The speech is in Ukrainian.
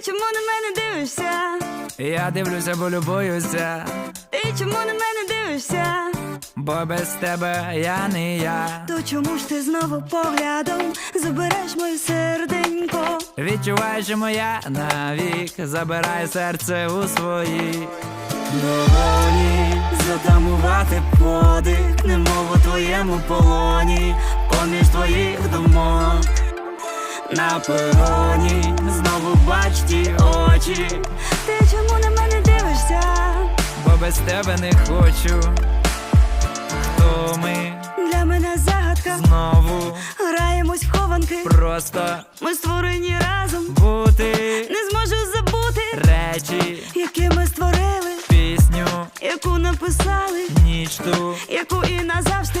Ти чому на мене дивишся? Я дивлюся, бо любуюся, Ти чому на мене дивишся? бо без тебе я не я. То чому ж ти знову поглядом забереш моє серденько? Відчувай, що моя навік забирай серце у свої долоні, затамувати подих, немов у твоєму полоні, поміж твоїх думок. На пероні знову очі, Ти чому на мене дивишся? бо без тебе не хочу. Хто ми Для мене загадка. знову Граємось в хованки. просто Ми створені разом. бути Не зможу забути, речі, які ми створили, пісню, яку написали, ніч ту яку і назавжди.